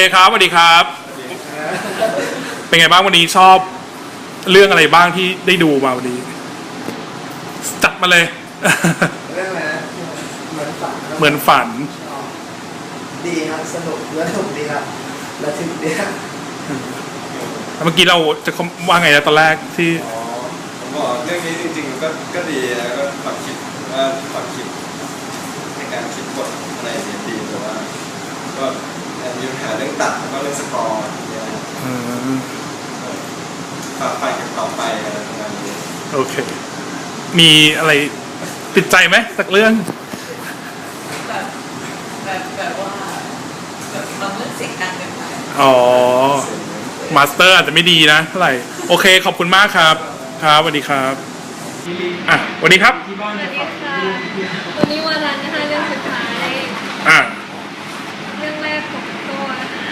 เคครับสวัสดีครับ เป็นไงบ้างวันนี้ชอบเรื่องอะไรบ้างที่ได้ดูมาวันนี้ จัดมาเลย เรื่องอะไรนะเหมือนฝันเหมือนฝันดีครับสนุกและสนุกดีครับระทึกดีครับเมื่อกี้เราจะว่าไงนะตอนแรกที่ อ๋อผมบอกเรื่องนี้จริงๆก็ก็ดีนะก็ฝักคิดว่าฝักคิดในการคิดบทอะไรเนี่ยดีแต่ว่าก็ มีปัญหาเรื่องตัดแล้วก็เรื่องสกอร์เนี่ยนะอืมฝากไปกันต่อไปอะไรประมาณนี้โอเค มีอะไรติดใจไหมสักเรื่องแบบแบบแบบว่าแบบบางเรื่องเสียงดังเกินไปอ๋อ มาสเตอร์อาจจะไม่ดีนะเท่าไหร่โอเค ขอบคุณมากครับ ครับสวัสดีครับอะสวัสดีครับ สวัสดีค่ะ วันนี้วันรันนะคะเรื่องสุดท้าย อะ เรื่องแรกของตัวนะคะ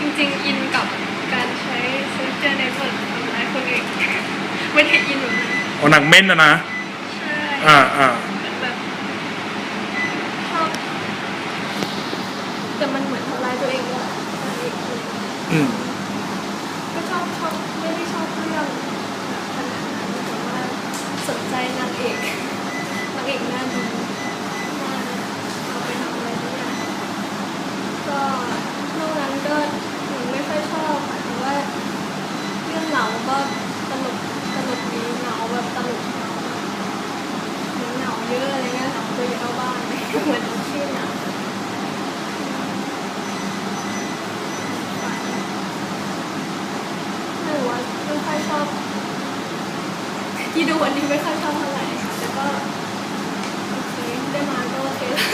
จ ริงๆอินกับการใช้โซเชียลเน็ตเวิร์กทำร้ายคนอื่นไม่ได้อินแบบนั้นโอ้หนังเม่นนะนะ ใช่อ่าอ่าเหมือนแบบชอบแต่มันเหมือนทำร้ายตัวเองด้วยนางเอกคืออืม ก็ชอบชอบไม่ได้ชอบเรื่องแบบขนาดนั้นแต่ว่าสนใจนางเอกนางเอกหน้าดีน่าเอาไปทำอะไรสักอย่าง ก็นอกนั้นก็หนูไม่ค่อยชอบค่ะแต่ว่าเรื่องเหงาก็ตลกตลกดีเหงาแบบตลกเหงาเหมือนเหงาเยอะอะไรเงี้ยเหงาตัวเยอะบ้าง เหมือนชื่อหนังหนูว่าไม่ค่อยชอบที่ดูวันนี้ไม่ค่อยชอบเท่าไหร่ค่ะแต่ก็โอเคได้มาก็โอเคแล้ว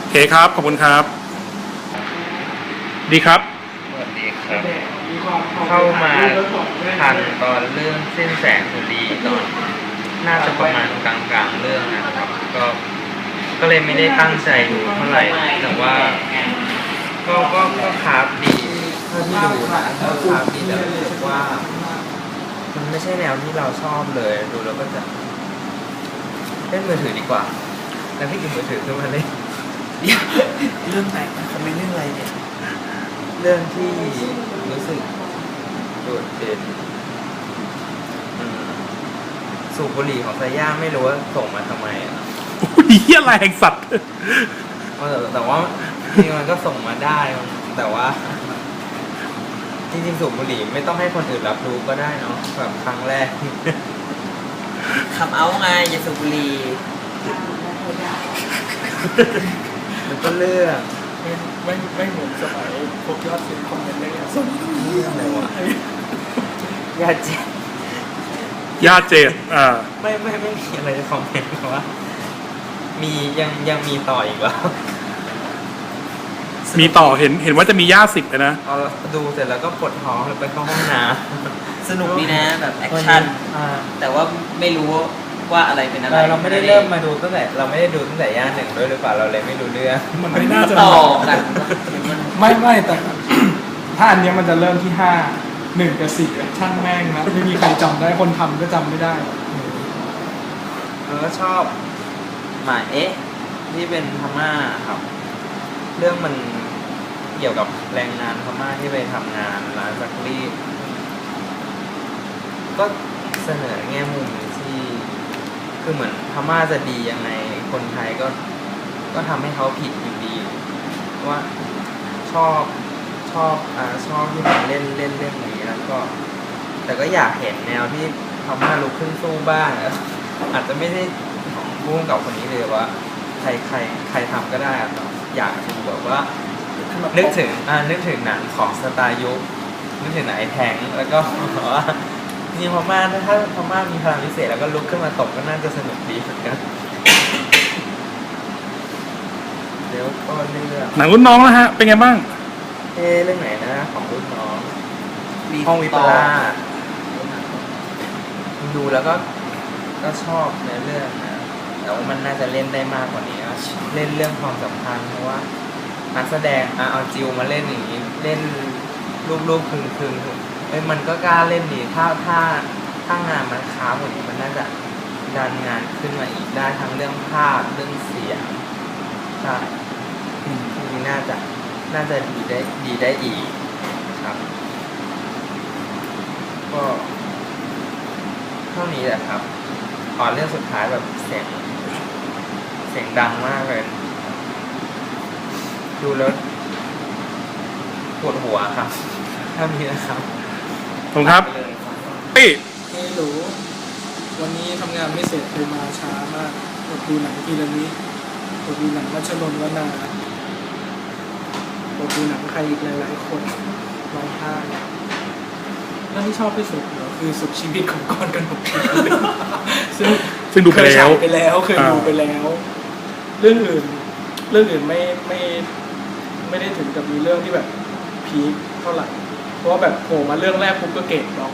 โอเคครับ ขอบคุณครับ ดีครับ สวัสดีครับ เข้ามาทันตอนเรื่องเส้นแสงสุรีตอนน่าจะประมาณกลางกลางๆเรื่องนะครับ ก็ก็เลยไม่ได้ตั้งใจดูเท่าไหร่ แต่ว่า ก็ก็ก็คราฟดีเท่าที่ดูนะก็คราฟดีแต่รู้สึกว่า มันไม่ใช่แนวที่เราชอบเลย ดูแล้วก็จะเล่นมือถือดีกว่า แล้วพี่กินมือถือขึ้นมาเล่น เรื่องไหนคอมเมนต์เรื่องอะไรเนี่ย เรื่องที่รู้สึกโดดเด่นอืมสูบบุหรี่ของไซย่าไม่รู้ว่าส่งมาทำไมอะอุ้ยเหี้ยแรงสัตว์แต่แต่ว่าจริงๆมันก็ส่งมาได้มันแต่ว่า จริงๆสูบบุหรี่ไม่ต้องให้คนอื่นรับรู้ก็ได้เนาะแบบครั้งแรก คำเอาไงอย่าสูบบุหรี่ มันก็เรื่องไม่ไม่เหมือนสมัยพบยอดสิบคอมเมนต์เลยสนุกเรื่องอะไรวะญาติเจ็บญาติเจดอ่าไม่ไม่ไม่มีอะไรจะคอมเมนต์แต่ว่ามียังยังมีต่ออีกแล้วมีต่อเห็นเห็นว่าจะมีญาติสิบเลยนะเอาดูเสร็จแล้วก็ปวดท้องแล้วไปเข้าห้องน้สนุกดีนะแบบำแอคชั่นอ่าแต่ว่าไม่รู้ ว่าอะไรเป็นอะไรเราเราไม่ได้เริ่มมาดูตั้งแต่เราไม่ได้ดูตั้งแต่ย่านหนึ่งด้วยหรือเปล่าเราเลยไม่รู้เรื่องมันไม่น่าจะต่อกันมันไม่ไม่แต่ ถ้าอันเนี้ยมันจะเริ่มที่ห้าหนึ่งกับสี่ช่างแม่งนะไม่มีใครจำได้คนทำก็จำไม่ได้แล้วก็ชอบหมาเอ๊ะที่เป็นพม่าครับ เรื่องมันเกี่ยวกับแรงงานพม่าที่ไปทำงานร้านซักรีดก็เสนอแง่มุมที่ คือเหมือนพม่าจะดียังไงคนไทยก็ก็ทำให้เขาผิดอยู่ดีว่าชอบชอบอ่าชอบที่มันเล่นเล่นเรื่องนี้แล้วก็ แต่ก็อยากเห็นแนวที่พม่าลุกขึ้นสู้บ้างอาจจะไม่ได้ของพุ่งกับคนนี้เลยว่า ใครใครใครทำก็ได้อะอยากดูแบบว่า นึกถึงอ่านึกถึงหนังของสไตล์ยุคนึกถึงไหนแทงแล้วก็ บว่านี่พม่าถ้าถ้าพม่ามีพลังพิเศษแล้วก็ลุกขึ้นมาตบก็น่าจะสนุกดีเหมือนกันเดี๋ยวก็เรื่องหนังรุ่นน้องแล้วฮะ เป็นไงบ้าง เอ๊ะเรื่องไหนนะ ของรุ่นน้องมีห้องวิปต่อลาสดูแล้วก็ก็ชอบในเรื่องนะแต่ว่ามันน่าจะเล่นได้มากกว่านี้นะเล่นเรื่องความสัมพันธ์เพราะว่านักแสดงอะเอาจิวมาเล่นอย่างนี้ เล่นรูปรูปพึงพึง เอ้ยมันก็กล้าเล่นดีถ้าถ้าถ้างานมันค้ากว่านี้มันน่าจะดันงานขึ้นมาอีกได้ทั้งเรื่องภาพเรื่องเสียงใช่ทีนี่น่าจะน่าจะดีได้ดีได้อีกครับ ก็เท่านี้แหละครับตอนเรื่องสุดท้ายแบบเสียงเสียงดังมากเลยดูแล้วปวดหัวครับเท่านี้นะครับ ขอบคุณครับไปเลยครับปี้ไม่รู้ วันนี้ทำงานไม่เสร็จคือมาช้ามากกดดูหนังทีละนิดกดดูหนังรัชนนท์วนากดดูหนังใครอีกหลาย ๆ คนร้องไห้เรื่องที่ชอบที่สุดเหรอคือสุดชีวิตของกอนกันหกซึ่งซึ่งดูไปเคยแล้ฉายวไปแล้วเคยอ่าดูไปแล้ว เรื่องอื่น เรื่องอื่นไม่ไม่ ไม่ได้ถึงกับมีเรื่องที่แบบพีคเท่าไหร่ เพราะว่าแบบโผล่มาเรื่องแรกปุ๊บก็เกตด็อก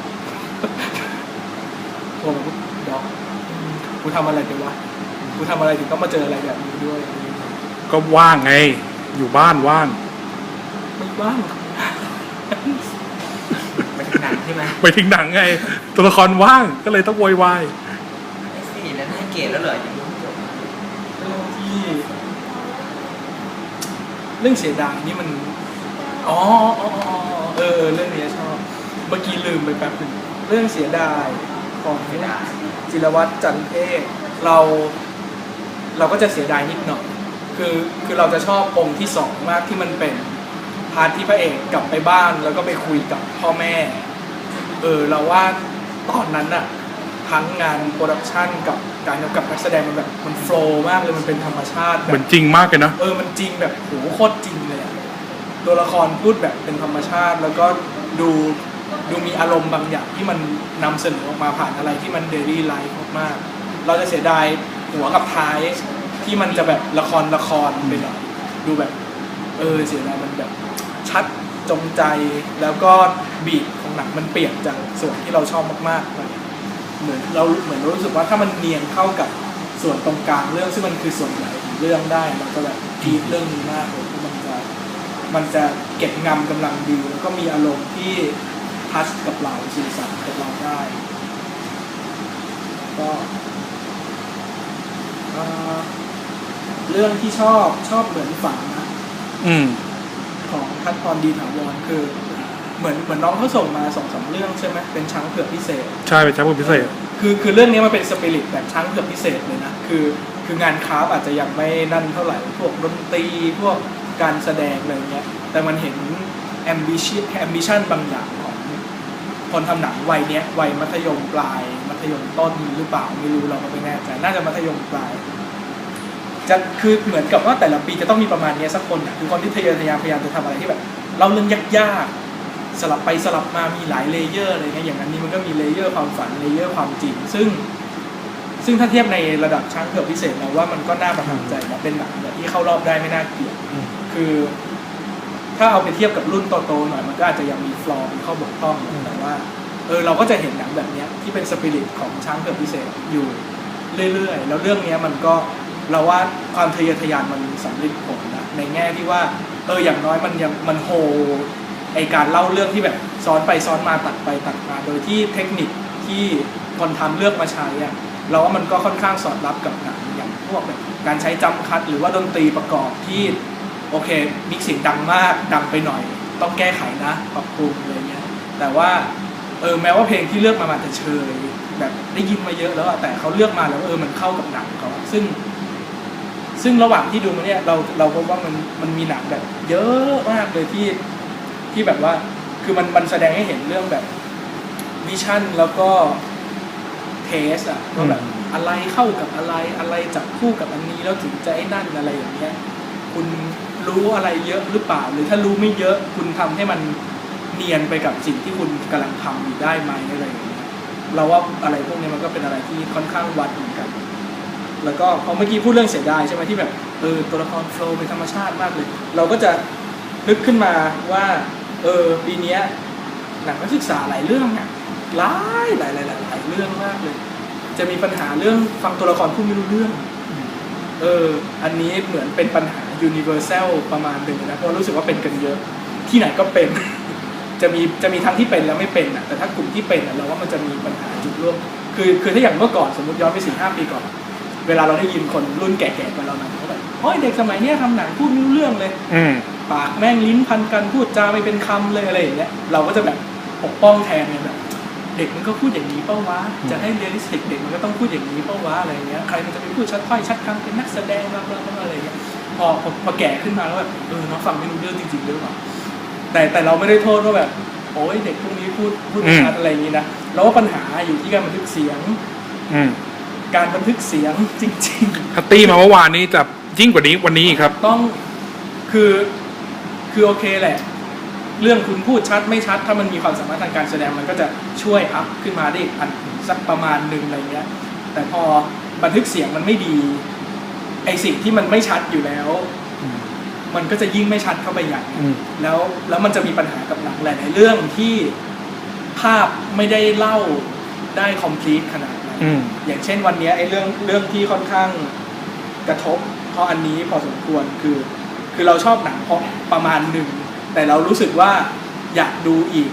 โผล่มาปุ๊บด็อกอืมกูทำอะไรไปวะกูทำอะไรถึงต้องมาเจออะไรแบบนี้ด้วยอะไรอย่างเงี้ยก็ว่างไง อยู่บ้านว่างไม่ว่างไปถึงหนังใช่ไหมไปถึงหนังไง ตัวละครว่างก็เลยต้องโวยวายไอ้สี่แล้วให้เกรดแล้วเหรอยังไม่จบเรื่องที่เรื่องเสียดายนี่มัน อ๋ออ๋ออ๋ออ๋อ เออเรื่องนี้ชอบ เมื่อกี้ลืมไปแป๊บหนึงเรื่องเสียดายของจิรวัตรจันเทพเราเราก็จะเสียดายนิดหน่อย คือคือเราจะชอบองค์ที่สองมากที่มันเป็นพาร์ทที่พระเอกกลับไปบ้านแล้วก็ไปคุยกับพ่อแม่ เออเราว่าตอนนั้นอะทั้งงานโปรดักชันกับการกำกับนักแสดงมันแบบมันโฟล์มากเลยมันเป็นธรรมชาติแบเหมือบนจริงมากเลยนะเออมันจริงแบบโหโคตรจริงเลยอะ ตัวละครพูดแบบเป็นธรรมชาติ แล้วก็ดูดูมีอารมณ์บางอย่างที่มันนำเสนอออกมาผ่านอะไรที่มันเดลี่ไลฟ์มากๆเราจะเสียดายหัวกับท้ายที่มันจะแบบละครละครไปหน่อยดูแบบเออเสียดายมันแบบชัดจงใจแล้วก็บีทของหนังมันเปลี่ยนจากส่วนที่เราชอบมากๆไปเหมือนเราเหมือนเรารู้สึกว่าถ้ามันเนียนเข้ากับส่วนตรงกลางเรื่องซึ่งมันคือส่วนใหญ่ของเรื่องได้เราก็แบบกีดเรื่องนี้มากเลย มันจะมันจะเก็บงำกำลังดีแล้วก็มีอารมณ์ที่ทัชกับเราสื่อสารกับเราได้ก็เอ่อเรื่องที่ชอบชอบเหมือนฝันนะอืมของทัศพรดีถาวรคือ เหมือนเหมือนน้องเขาส่งมาสองสามเรื่องใช่ไหมเป็นช้างเผือกพิเศษ ใช่เป็นช้างพิเศษ คือคือเรื่องนี้มันเป็นสปิริตแบบช้างเผือกพิเศษเลยนะคือ คืองานคราฟต์อาจจะยังไม่นั่นเท่าไหร่พวกดนตรีพวก การแสดงอะไรเงี้ยแต่มันเห็น ambition ambition บางอย่างของคนทำหนังวัยเนี้ยวัยมัธยมปลาย มัธยมต้นหรือเปล่าไม่รู้เราก็ไม่แน่ใจน่าจะมัธยมปลายจะคือเหมือนกับว่าแต่ละปีจะต้องมีประมาณนี้สักคนคือคนที่ทะเยอทะยานพยายามจะทำอะไรที่แบบเล่าเรื่องยากๆสลับไปสลับมามีหลายเลเยอร์อะไรเงี้ยอย่างนั้นนี่มันก็มีเลเยอร์ความฝันเลเยอร์ความจริง ซึ่ง ซึ่งถ้าเทียบในระดับช้างเผือกพิเศษเราว่ามันก็น่าประทับใจนะเป็นหนังแบบที่เข้ารอบได้ไม่น่าเกลียด คือ ถ้าเอาไปเทียบกับรุ่นโตๆหน่อยมันก็อาจจะยังมีฟลอร์มีข้อบกพร่องแต่ว่าเออเราก็จะเห็นหนังแบบเนี้ยที่เป็นสปิริตของช้างเผือกพิเศษอยู่เรื่อยๆ แล้วเรื่องเนี้ยมันก็เราว่าความทะเยอทะยานมันสำเร็จผลนะในแง่ที่ว่าเอออย่างน้อยมันยังมันโฮไอการเล่าเรื่องที่แบบซ้อนไปซ้อนมาตัดไปตัดมา โดยที่เทคนิคที่คนทำเลือกมาใช้อะเราว่ามันก็ค่อนข้างสอดรับกับหนังอย่างพวกแบบการใช้จัมป์คัดหรือว่าดนตรีประกอบที่ โอเคมิกซ์เสียงดังมากดังไปหน่อย ต้องแก้ไขนะปรับปรุงอะไรเงี้ยแต่ว่าเออแม้ว่าเพลงที่เลือกมามันจะเชยแบบได้ยินมาเยอะแล้วอะแต่เขาเลือกมาแล้วเออมันเข้ากับหนังเขาอะซึ่ง ซึ่งระหว่างที่ดูมาเนี่ยเราเราพบว่ามันมันมีหนังแบบ เยอะมากเลยที่ที่แบบว่า คือมันมันแสดงให้เห็นเรื่องแบบวิชั่นแล้วก็เทสอะว่าแบบอะไรเข้ากับอะไรอะไรจับคู่กับอันนี้แล้วถึงจะไอ้นั่นอะไรอย่างเงี้ยคุณ รู้อะไรเยอะหรือเปล่า หรือถ้ารู้ไม่เยอะคุณทำให้มันเนียนไปกับสิ่งที่คุณกำลังทำอยู่ได้ไหมอะไรอย่างเงี้ยเราว่าอะไรพวกนี้มันก็เป็นอะไรที่ค่อนข้างวัดเหมือนกัน แล้วก็พอเมื่อกี้พูดเรื่องเสียดายใช่ไหมที่แบบเออตัวละครโฟล์เป็นธรรมชาติมากเลย เราก็จะนึกขึ้นมาว่าเออปีนี้หนังนักศึกษาหลายเรื่องอะหลายหลายหลายหลายหลายเรื่องมากเลย จะมีปัญหาเรื่องฟังตัวละครพูดไม่รู้เรื่อง เออ อันนี้เหมือนเป็นปัญหา universal ประมาณหนึ่งนะเพราะรู้สึกว่าเป็นกันเยอะ ที่ไหนก็เป็น จะมีจะมีทั้งที่เป็นและไม่เป็นอะแต่ถ้ากลุ่มที่เป็นอะเราว่ามันจะมีปัญหาจุดร่วมคือคือถ้าอย่างเมื่อก่อนสมมติย้อนไปสี่ห้าปีก่อน เวลาเราได้ยินคนรุ่นแก่ๆกว่าเราหน่อยเขาแบบโอ้ยเด็กสมัยเนี้ยทำหนังพูดไม่รู้เรื่องเลยอืมปากแม่งลิ้นพันกันพูดจาไม่เป็นคำเลยอะไรอย่างเงี้ยเราก็จะแบบปกป้องแทนไงแบบเด็กมันก็พูดอย่างนี้เป้าวะจะให้เรียลลิสติกเด็กมันก็ต้องพูดอย่างนี้เป้าวะอะไรอย่างเงี้ยใครมันจะไปพูดชัดถ้อยชัดคำเป็นนักแสดงบลาบลาบลาอะไรอย่างเงี้ย พอพอพอแก่ขึ้นมาแล้วแบบเออน้องฟังไม่รู้เรื่องจริงๆหรือเปล่าแต่แต่เราไม่ได้โทษว่าแบบโอ้ยเด็กพวกนี้พูดพูดไม่ชัดอะไรอย่างงี้นะเราว่าปัญหาอยู่ที่การบันทึกเสียงอืมการบันทึกเสียงจริงๆฮัตตี้มาเมื่อวานนี้จะยิ่งกว่านี้วันนี้อีกครับ ต้องคือคือโอเคแหละ เรื่องคุณพูดชัดไม่ชัด ถ้ามันมีความสามารถทางการแสดงมันก็จะช่วยอัพขึ้นมาได้อีกอันสักประมาณหนึ่งอะไรเงี้ยแต่พอบันทึกเสียงมันไม่ดี ไอสิ่งที่มันไม่ชัดอยู่แล้ว มันก็จะยิ่งไม่ชัดเข้าไปอย่างอืมแล้วแล้วมันจะมีปัญหากับหนังหลายๆเรื่องที่ภาพไม่ได้เล่าได้คอมพลีทขนาดนั้นอืมอย่างเช่นวันเนี้ยไอ้เรื่องเรื่องที่ค่อนข้างกระทบ เพราะอันนี้พอสมควรคือ คือเราชอบหนังเพราะประมาณหนึ่ง แต่เรารู้สึกว่าอยากดูอีก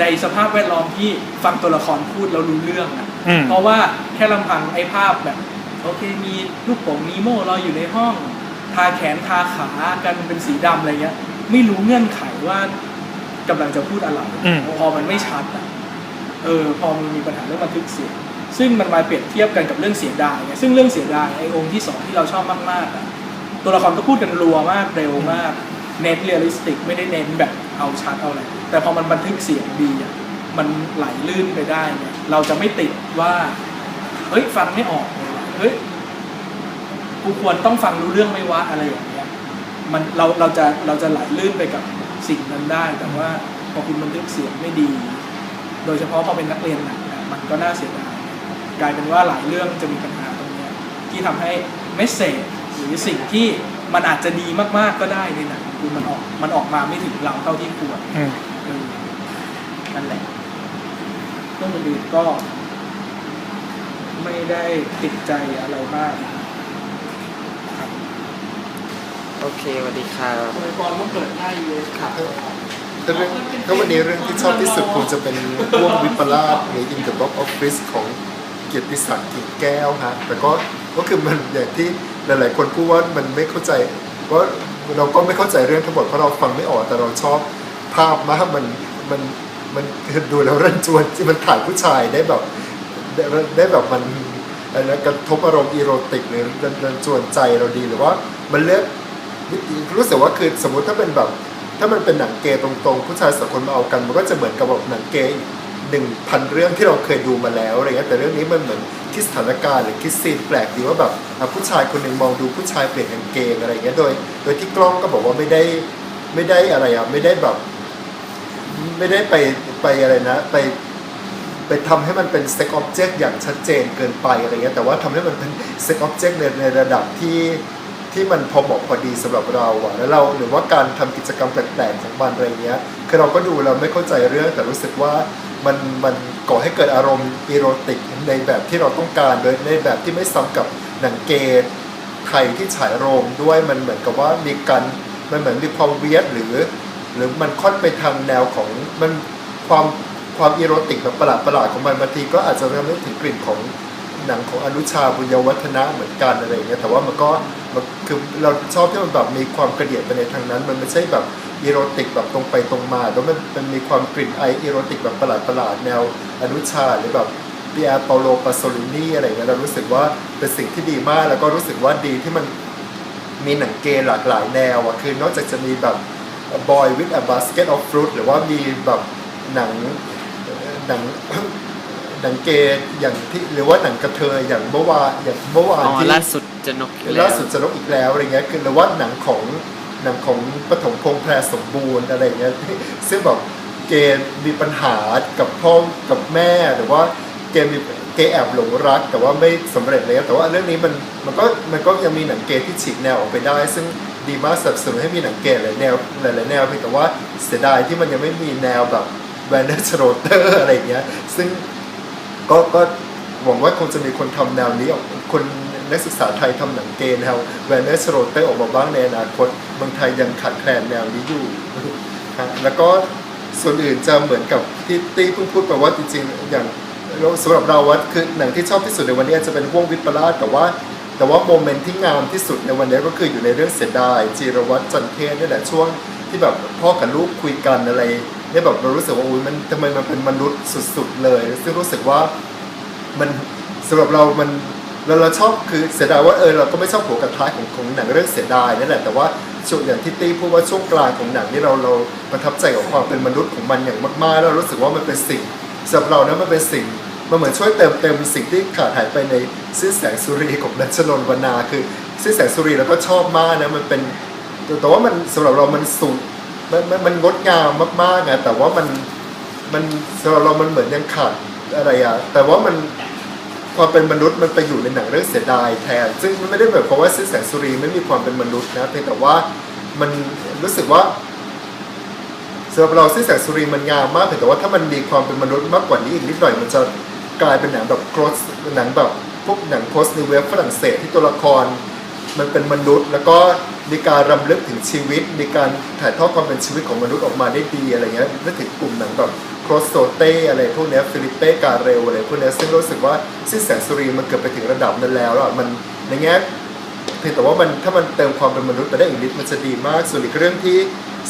ในสภาพแวดล้อมที่ฟังตัวละครพูดแล้วรู้เรื่องอะอืมเพราะว่าแค่ลำพังไอ้ภาพแบบ โอเคมีลูกโป่งนีโม่เราอยู่ในห้อง ทาแขนทาขากันเป็นสีดำอะไรเงี้ย ไม่รู้เงื่อนไขว่ากำลังจะพูดอะไรอืมพอมันไม่ชัดอะเออพอมันมีปัญหาเรื่องบันทึกเสียงซึ่งมันมาเปรียบเทียบกันกับเรื่องเสียดายไงซึ่งเรื่องเสียดายไอ้องค์ที่สองที่เราชอบมากๆอะตัวละครก็พูดกันรัวมากเร็วมากเน้นเรียลลิสติกไม่ได้เน้นแบบเอาชัดเอาอะไรแต่พอมันบันทึกเสียงดีอะมันไหลลื่นไปได้เนี่ยเราจะไม่ติดว่าเฮ้ยฟังไม่ออก เลยว่ะเฮ้ยกูควรต้องฟังรู้เรื่องไหม่วะอะไรอย่างเงี้ยมันเราเราจะเราจะไหลลื่นไปกับสิ่งนั้นได้ แต่ว่าพอคุณบันทึกเสียงไม่ดี โดยเฉพาะพอเป็นนักเรียนหนังอะมันก็น่าเสียดายกลายเป็นว่าหลายเรื่องจะมีปัญหาตรงเนี้ยที่ทำให้เมสเซจหรือสิ่งที่มันอาจจะดีมากๆก็ได้ในหนังคือมันออกมันออกมาไม่ถึงเราเท่าที่ควรอืมเออนั่นแหละเรื่องอื่นๆก็ ไม่ได้ติดใจอะไรมากครับโอเคสวัสดีครับโดยกรต้องเปิดหน้าอยู่เลยครับถ้าเรื่องถ้าวันนี้เรื่องที่ชอบที่สุดคงจะเป็นพวกวิปลาสใน In the Box Office ของเกียรติศักดิ์กิ่งแก้วฮะแต่ก็ก็คือมันอย่างที่หลาย ๆ คนพูดว่ามันไม่เข้าใจว่าเราก็ไม่เข้าใจเรื่องทั้งหมดเพราะเราฟังไม่ออกแต่เราชอบภาพมากมันมันมันดูแล้วรันจวนที่มันถ่ายผู้ชายได้แบบ ได้แบบมันกระทบอารมณ์อีโรติกหรือรันรันจวนใจเราดีหรือว่ามันเลือกรู้สึกว่าคือสมมติถ้าเป็นแบบ ถ้ามันเป็นหนังเกย์ตรงๆ ผู้ชายสองคนมาเอากัน มันก็จะเหมือนกับแบบหนังเกย์หนึ่งพันเรื่องที่เราเคยดูมาแล้วอะไรเงี้ยแต่เรื่องนี้มันเหมือนคิดสถานการณ์หรือคิดซีนแปลกดีว่าแบบผู้ชายคนหนึ่งมองดูผู้ชายเปลี่ยนกางเกงอะไรเงี้ยโดย โดยที่กล้องก็บอกว่าไม่ได้ไม่ได้อะไรอะไม่ได้แบบ ไม่ได้ไปไปอะไรนะ ไป ไปทำให้มันเป็นเซ็กออบเจกต์อย่างชัดเจนเกินไปอะไรเงี้ยแต่ว่าทำให้มันเป็นเซ็กออบเจกต์ในในระดับที่ที่มันพอเหมาะพอดีสำหรับเราอะแล้วเราหรือว่าการทำกิจกรรมแปลกๆของมันอะไรเงี้ยคือเราก็ดูเราไม่เข้าใจเรื่องแต่รู้สึกว่ามันมันก่อให้เกิดอารมณ์อีโรติกในแบบที่เราต้องการโดยในแบบที่ไม่ซ้ำกับหนังเกย์ไทยที่ฉายโรงด้วยมันเหมือนกับว่ามีการมันเหมือนมีความเวียดหรือ หรือมันค่อนไปทางแนวของมันความ ความอีโรติกแบบประหลาดประหลาดๆของมันบางทีก็อาจจะทำให้ถึงกลิ่นของหนังของอนุชาบุญยวัฒนะเหมือนกันอะไรเงี้ยแต่ว่ามันก็มันคือเราชอบที่มันแบบมีความกระเดียดไปในทางนั้น มันไม่ใช่แบบอีโรติกแบบตรงไปตรงมาแล้วมันมันมีความกลิ่นไออีโรติกแบบประหลาดประหลาดๆแนวอนุชาหรือแบบปีอาเปาโลปาโซลินีอะไรเงี้ยเรารู้สึกว่าเป็นสิ่งที่ดีมาก แล้วก็รู้สึกว่าดีที่มันมีหนังเกย์หลากหลายแนวอะคือนอกจากจะมีแบบ Boy with a Basket of Fruit หรือว่ามีแบบหนัง หนังหนังเกย์อย่างที่หรือว่าหนังกระเทยอย่างเมื่อวานอย่างเมื่อวานอ๋อที่ล่าสุดจะนกอีกแล้วล่าสุดจะลบอีกแล้วอะไรเงี้ยคือหรือว่าหนังของหนังของปฐมพงษ์แพรสมบูรณ์อะไรเงี้ยซึ่งแบบเกย์มีปัญหากับพ่อกับแม่หรือว่าเกย์มีเกย์แอบหลงรัก แต่ว่าไม่สำเร็จเลยแต่ว่าเรื่องนี้มันมันก็มันก็ยังมีหนังเกย์ที่ฉีกแนวออกไปได้ ซึ่งดีมากสนับสนุนให้มีหนังเกย์หลายแนวหลายๆแนวเพียงแต่ว่าเสียดายที่มันยังไม่มีแนวแบบ แวนเดอร์ชโรเตอร์อะไรเงี้ย ซึ่งก็ก็หวังว่าคงจะมีคนทำแนวนี้ออกคนนักศึกษาไทยทำหนังเกย์แนวแวนเนอร์สโรเตอร์ออกมาบ้างในอนาคตเมืองไทยยังขาดแคลนแนวนี้อยู่ฮะแล้วก็ส่วนอื่นจะเหมือนกับที่ตี้เพิ่งพูดไปว่าจริงๆอย่างสำหรับเราว่าคือหนังที่ชอบที่สุดในวันนี้จจะเป็นห่วงวิปลาสแต่ว่าแต่ว่าโมเมนต์ที่งามที่สุดในวันนี้ก็คืออยู่ในเรื่องเสียดายจีรวัตรจันเทศนี่แหละช่วงที่แบบพ่อกับลูกคุยกันอะไร เนี่แบบเรารู้สึกว่าอุ้ยมันทำไมมันเป็นมนุษย์สุด ๆ เลย ซึ่งรู้สึกว่ามันสำหรับเรามันเราเราชอบคือเสียดายว่าเออเราก็ไม่ชอบหัวกระท้ายของของหนังเรื่องเสียดายนั่นแหละแต่ว่าช่วงอย่างที่ตี้พูดว่าช่วงกลางของหนังนี่เราเราประทับใจกับความเป็นมนุษย์ของมันอย่างมากๆแล้วเรารู้สึกว่ามันเป็นสิ่งสำหรับเรานะมันเป็นสิ่งมันเหมือนช่วยเติมเต็มสิ่งที่ขาดหายไปในซื่อแสงสุรีของนัชนนวรรณาคือซื่อแสงสุรีเราก็ชอบมากนะมันเป็นแต่ว่ามันสำหรับเรามันสูง มันมันมันงดงามมากๆไงแต่ว่ามันมันสำหรับเรามันเหมือนยังขาดอะไรอะแต่ว่ามันความเป็นมนุษย์มันไปอยู่ในหนังเรื่องเสียดายแทน ซึ่งมันไม่ได้แบบเพราะว่าซื่อแสงสุรีไม่มีความเป็นมนุษย์นะเพียงแต่ว่ามันรู้สึกว่าสำหรับเราซื่อแสงสุรีมันงามมากเพียงแต่ว่าถ้ามันมีความเป็นมนุษย์มากกว่านี้อีกนิดหน่อยมันจะกลายเป็นหนังแบบโคสหนังแบบพวกหนังโพสในเว็บฝรั่งเศสที่ตัวละคร มันเป็นมนุษย์ แล้วก็มีการรำลึกถึงชีวิต มีการถ่ายทอดความเป็นชีวิตของมนุษย์ออกมาได้ดีอะไรเงี้ยนึกถึงกลุ่มหนังแบบโคสโซเต้อะไรพวกเนี้ยฟิลิปเป้กาเรลอะไรพวกเนี้ยซึ่งรู้สึกว่าซิสแสงสุรีมันเกิดไปถึงระดับนั้นแล้วอะมันในแง่ พียงแต่ว่ามันถ้ามันเติมความเป็นมนุษย์ไปได้อีกนิดมันจะดีมาก ส่วนอีกเรื่องที่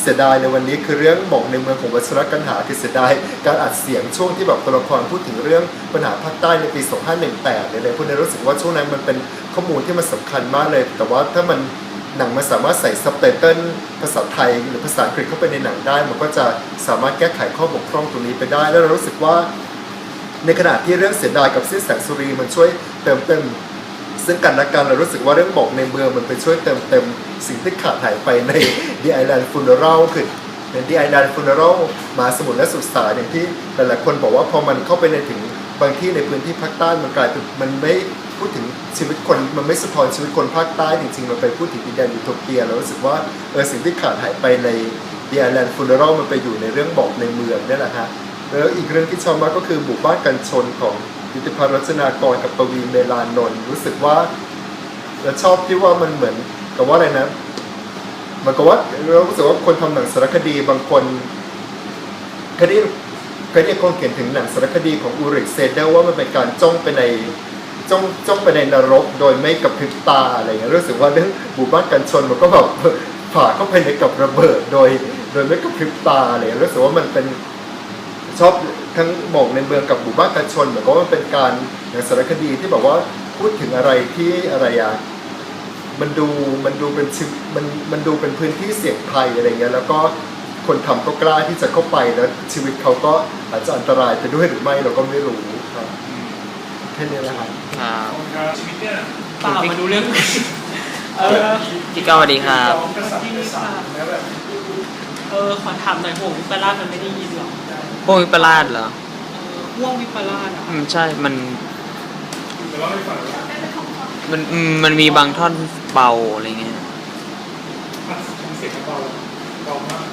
เสียดายในวันนี้คือเรื่องหมอกในเมืองของวัชรกันหาคือเสียดายการอัดเสียงช่วงที่แบบตัวละครพูดถึงเรื่องปัญหาภาคใต้ในปี 2518เนี่ยเลยพวกนี้รู้สึกว่าช่วงนั้นมันเป็นข้อมูลที่มันสำคัญมากเลย แต่ว่าถ้ามันหนังมันสามารถใส่ซับไตเติลภาษาไทยหรือภาษาอังกฤษเข้าไปในหนังได้ มันก็จะสามารถแก้ไขข้อบกพร่องตรงนี้ไปได้ แล้วเรารู้สึกว่า ในขณะที่เรื่องเสียดายกับสิ้นแสงสุรีมันช่วยเติมเต็ม ซึ่งกันและกันเรารู้สึกว่าเรื่องบอกในเมืองมันไปช่วยเติมเต็มสิ่งที่ขาดหายไปใน The Island Funeral คือใน The Island Funeral มาสมุทรและสุสานอย่างที่หลายๆคนบอกว่าพอมันเข้าไปในถึงบางที่ในพื้นที่ภาคใต้มันกลายเป็นมันไม่พูดถึงชีวิตคนมันไม่สะท้อนชีวิตคนภาคใต้จริงๆมันไปพูดถึงดินแดนยูโทเปียเรารู้สึกว่าเออสิ่งที่ขาดหายไปใน The Island Funeral มันไปอยู่ในเรื่องบอกในเมืองนี่แหละฮะแล้วอีกเรื่องที่ชอบมากก็คือหมู่บ้านกันชนของ ยุติพัฒน์รัชนากรกับปวีณเมลานนท์รู้สึกว่าแล้วชอบที่ว่ามันเหมือนกับว่าอะไรนะมันก็ว่าเรารู้สึกว่าคนทำหนังสารคดีบางคนเคยได้เคยได้คนเขียนถึงหนังสารคดีของอูริกเซเดลว่ามันเป็นการจ้องไปในจ้องจ้องไปในนรก โดยไม่กระพริบตาอะไรเงี้ยรู้สึกว่าเรื่องหมู่บ้านกันชนมันก็แบบผ่าเข้าไปในกับระเบิดโดย โดยไม่กระพริบตาอะไรเงี้ยรู้สึกว่ามันเป็นชอบ ทั้งหมอกในเมืองกับหมู่บ้านกันชนเหมือนกับว่ามันเป็นการอย่างสารคดีที่แบบว่าพูดถึงอะไรที่อะไรอะมันดูมันดูเป็นชีวิตมันมันดูเป็นพื้นที่เสี่ยงภัยอะไรเงี้ยแล้วก็คนทำก็กล้าที่จะเข้าไปแล้วชีวิตเขาก็อาจจะอันตรายไปด้วยหรือไม่เราก็ไม่รู้ครับแค่นี้แหละครับครับชีวิตเนี่ยเปล่ามาดูเรื่องเออพี่ก้าวสวัสดีครับกษัตริย์กษัตริย์แล้วแบบเออขอถามหน่อยห่วงวิปลาสมันไม่ได้ยินหรอ พวกวิปลาสเหรอเออห่วงวิปลาสอะอืมใช่มันเดี๋ยวเล่าให้ฟังว่ามันอืมมันมีบางท่อนเบาอะไรเงี้ยเสียงเบาเบามาก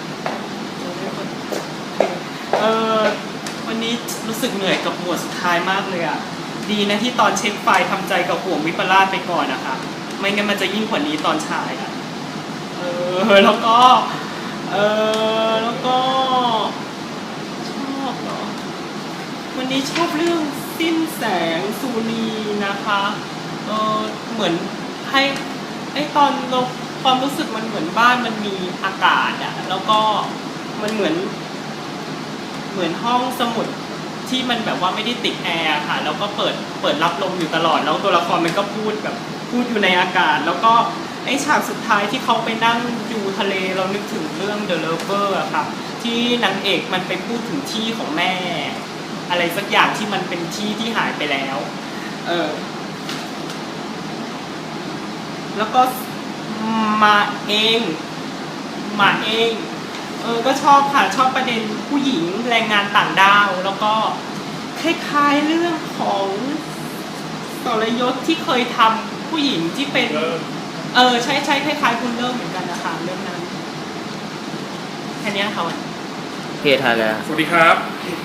เออวันนี้รู้สึกเหนื่อยกับหมวดสุดท้ายมากเลยอะดีนะที่ตอนเช็คไฟล์ทำใจกับห่วงวิปลาสไปก่อนนะคะ ไม่งั้นมันจะยิ่งกว่านี้ตอนฉายอะเออแล้วก็ เออแล้วก็ชอบเหรอวั นี้ชอบเรื่องสิ้นแสงซูนีนะคะเออเหมือนให้ไอตอนเราความรู้สึกมันเหมือนบ้านมันมีอากาศอะแล้วก็มันเหมือน เหมือนห้องสมุดที่มันแบบว่าไม่ได้ติดแอร์ค่ะ แล้วก็เปิดเปิดรับลมอยู่ตลอด แล้วตัวละครมันก็พูดแบบพูดอยู่ในอากาศ แล้วก็ไอฉากสุดท้ายที่เขาไปนั่งดูทะเลเรานึกถึงเรื่อง The Lover อะค่ะ ที่นางเอกมันไปพูดถึงที่ของแม่ อะไรสักอย่างที่มันเป็นที่ที่หายไปแล้ว เออ แล้วก็มาเองมาเอง เออ ก็ชอบค่ะ ชอบประเด็นผู้หญิงแรงงานต่างด้าว แล้วก็คล้ายๆเรื่องของสรยศที่เคยทำผู้หญิงที่เป็นเริ่มเออ ใช่ใช่คล้ายๆคุณเริ่มเหมือนกันนะคะเรื่องนั้นแค่เนี้ยค่ะวันเพจไทยแล้วสวัสดีครับ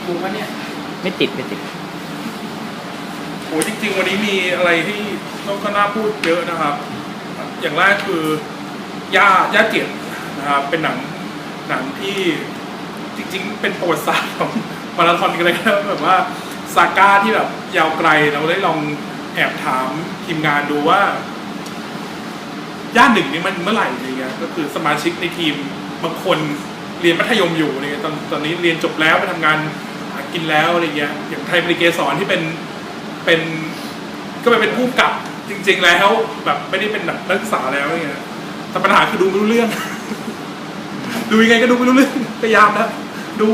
ดูว่าเนี่ย ไม่ติดไม่ติดโอ้จริง ๆ วันนี้มีอะไรที่ต้องก็น่าพูดเยอะนะครับ อย่างแรกคือย่าย่าเจ็ดนะครับเป็นหนังหนังที่จริง ๆ เป็นประวัติศาสตร์ของมาราธอนกันเลยนะแบบว่าซาก้าที่แบบยาวไกลเราได้ลองแอบถามทีมงานดูว่า ย่านหนึ่งนี่มันเมื่อไหร่อะไรเงี้ยก็คือสมาชิกในทีมบางคนเรียนมัธยมอยู่เงี้ยตอนตอนนี้เรียนจบแล้วไปทำงานากินแล้วอะไรเงี้ยอย่างไทยบริเกสอนที่เป็นเป็นก็ไปเป็นผู้กับจริง ๆ แล้วแบบไม่ได้เป็นแบบนักศึกษาแล้วอะไรเงี้ยแต่ปัญหาคือดูไม่รู้เรื่อง ดูยังไงก็ดูไม่รู้เรื่องพยายามนะดู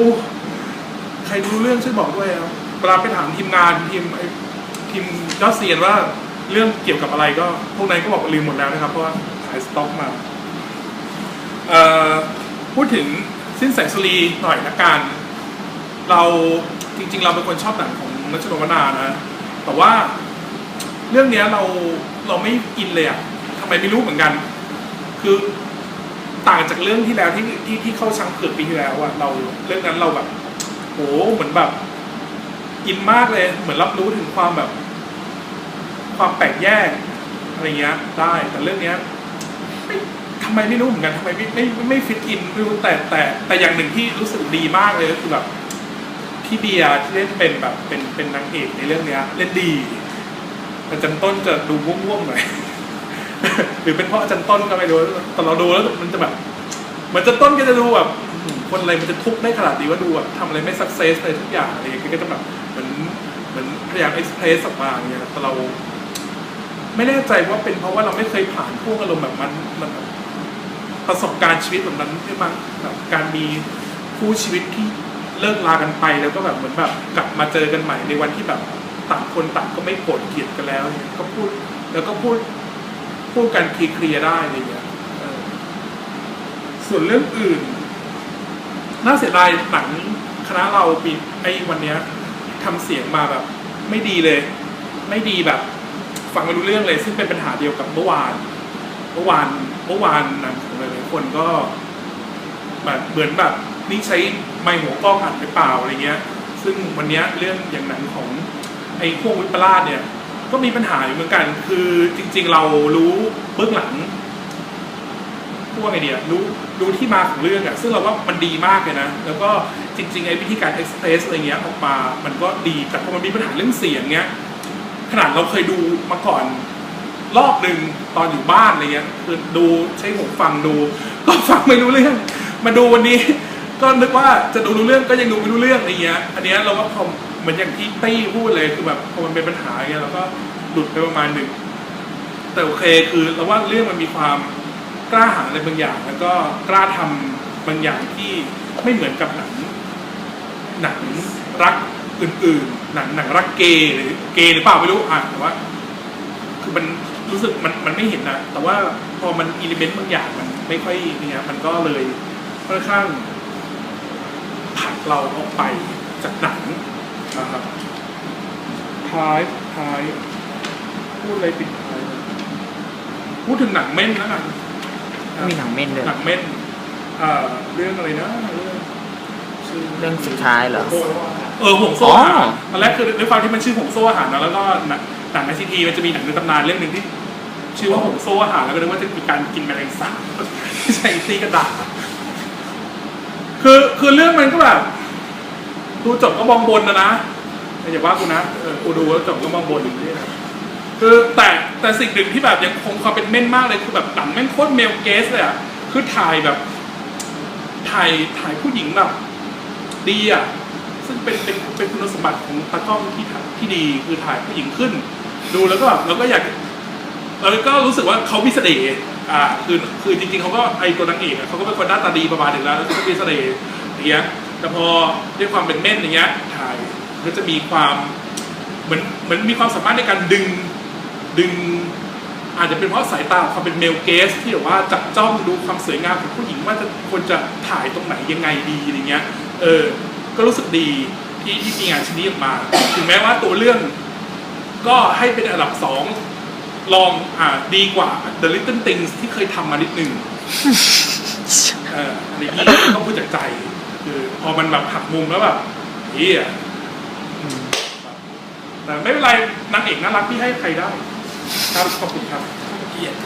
ใครรู้เรื่องช่วยบอกด้วยครับเวลาไปถามทีมงานทีมทีมยอดเซียนว่าเรื่องเกี่ยวกับอะไรก็พวกนั้นก็บอกว่าลืมหมดแล้วนะครับ เพราะว่าขายสต็อกมาพูดถึงสิ้นแสงสุรีหน่อยละกัน เราจริง ๆ เราเป็นคนชอบหนังของนัชโนวนานะ แต่ว่าเรื่องเนี้ยเราเราไม่อินเลยอะทำไมไม่รู้เหมือนกัน คือต่างจากเรื่องที่แล้วที่ที่ที่เข้าชังเผือกปีที่แล้วอะเราเรื่องนั้นเราแบบโหเหมือนแบบ อินมากเลย เหมือนรับรู้ถึงความแบบ ความแปลกแยกอะไรเงี้ย ได้ แต่เรื่องเนี้ยไม่ทำไมไม่รู้เหมือนกันทำไมไม่ไม่ไม่ไม่ฟิตอินไม่รู้แต่แต่แต่อย่างหนึ่งที่รู้สึกดีมากเลยก็คือแบบ พี่เบียร์ที่เล่นเป็นแบบเป็นเป็นนางเอกในเรื่องเนี้ย เล่นดีอาจารย์ต้นจะดูว่วงๆหน่อยหรือเป็นเพราะอาจารย์ต้นก็ไม่รู้แต่เราดูแล้วมันจะแบบเหมือนจารย์ต้นก็จะดูแบบคนอะไรมันจะทุกข์ได้ขนาดนี้ว่าดูแบบทำอะไรไม่สักเซสเลยทุกอย่างอะไรอย่างเงี้ยก็จะแบบเหมือนเหมือนพยายามเอ็กซ์เพรสออกมาอย่างเงี้ยแต่เรา ไม่แน่ใจว่าเป็นเพราะว่าเราไม่เคยผ่านพวกอารมณ์แบบมันมันประสบการณ์ชีวิตแบบนั้นใช่ไหมแบบการมีคู่ชีวิตที่ เลิกลากันไปแล้วก็แบบเหมือนแบบกลับมาเจอกันใหม่ในวันที่แบบต่างคนต่างก็ไม่โกรธเกลียดกันแล้วเนี่ยก็พูดแล้วก็พูดพูดกันเคลียร์ได้อะไรอย่างเงี้ยส่วนเรื่องอื่น น่าเสียดายหนังคณะเราปีไอ้วันเนี้ยทำเสียงมาแบบ ไม่ดีเลย ไม่ดีแบบ ฟังไม่รู้เรื่องเลย ซึ่งเป็นปัญหาเดียวกับเมื่อวาน เมื่อวานเมื่อวานหนังของหลายๆคนก็แบบเหมือนแบบนี่ใช้ ไมค์หัวกล้องอัดหรือเปล่าอะไรเงี้ย ซึ่งวันนี้เรื่องอย่างหนังของไอ้พวกวิปลาสเนี่ย ก็มีปัญหาอยู่เหมือนกัน คือจริง ๆ เรารู้เบื้องหลังพว่าไงเดียรู้รู้ที่มาของเรื่องอะซึ่งเราว่ามันดีมากเลยนะ แล้วก็จริง ๆ ไอ้วิธีการเอ็กซ์เพรสอะไรเงี้ยออกมา มันก็ดี แต่พอมันมีปัญหาเรื่องเสียงเงี้ย ขนาดเราเคยดูมาก่อนรอบหนึ่งตอนอยู่บ้านอะไรเงี้ยคือดูใช้หูฟังดู ก็ฟังไม่รู้เรื่อง มาดูวันนี้ ก็นึกว่าจะดูรู้เรื่องก็ยังดูไม่รู้เรื่องอะไรเงี้ย อันเนี้ยเราก็พอเหมือนอย่างที่ตี้พูดเลยคือแบบพอมันเป็นปัญหาเงี้ยเราก็หลุดไปประมาณหนึ่งแต่โอเคคือเราว่าเรื่องมันมีความกล้าหาญอะไรบางอย่าง แล้วก็กล้าทำบางอย่างที่ไม่เหมือนกับหนังหนังรักอื่นๆ หนังหนังรักเกย์หรือเกย์หรือเปล่าไม่รู้อะแต่ว่า คือมันรู้สึกมันมันไม่เห็นนะแต่ว่าพอมันอิเลเมนต์บางอย่างมันไม่ค่อยเนี่ยมันก็เลยค่อนข้าง ผลักเราออกไปจากหนังนะครับท้ายท้ายพูดอะไรปิดท้ายนะพูดถึงหนังเม่นแล้วกันมีหนังเม่นด้วยหนังเม่นเอ่อเรื่องอะไรนะเรื่องชื่อเรื่องสุดท้ายเหรอเออหงโซ่อาหารอ๋อตอนแรกคือด้วยความที่มันชื่อหงโซ่อาหารนะแล้วก็หนังหนังไอซีทีมันจะมีหนังในตำนานเรื่องหนึ่งที่ ชื่อว่าหงโซ่อาหารแล้วก็นึกว่าจะมีการกินแมลงสาบไม่ใช่ตีกระดาษ คือคือเรื่องมันก็แบบดูจบก็มองบนนะนะอย่าว่ากูนะเออกูดูแล้วจบก็มองบนอย่างนี้นะคือแต่แต่สิ่งหนึ่งที่แบบยังคงความเป็นเม่นมากเลยคือแบบหนังแม่งโคตรเมลเกสเลยอะคือถ่ายแบบถ่ายถ่ายผู้หญิงแบบดีอะซึ่งเป็นเป็นเป็นคุณสมบัติของตากล้องที่ที่ดีคือถ่ายผู้หญิงขึ้น ดูแล้วก็แบบเราก็อยาก เราก็รู้สึกว่าเขามีเสน่ห์อ่าคือคือจริงๆเขาก็ไอตัวนางเอกอะเขาก็เป็นคนหน้าตาดีประมาณหนึ่งแล้วแล้วก็มีเสน่ห์อย่างเงี้ยแต่พอด้วยความเป็นเม่นอย่างเงี้ยถ่ายก็จะมีความเหมือนเหมือนมีความสามารถในการดึงดึง อาจจะเป็นเพราะสายตาความเป็นเมลเกส ที่แบบว่าจับจ้องดูความสวยงามของผู้หญิงว่าจะควรจะถ่ายตรงไหนยังไงดีอะไรเงี้ยเออก็รู้สึกดีที่ที่มีงานชิ้นนี้ออกมา ถึงแม้ว่าตัวเรื่องก็ให้เป็นอันดับสอง ลองอ่าดีกว่า The Little Things ที่เคยทำมานิดหนึ่งเอออันนี้ต้องพูดจากใจ คือพอมันแบบหักมุมแล้วแบบเฮียอืมแต่ไม่เป็นไรนางเอกน่ารักที่ให้ใครได้ครับขอบคุณครับเกียรติ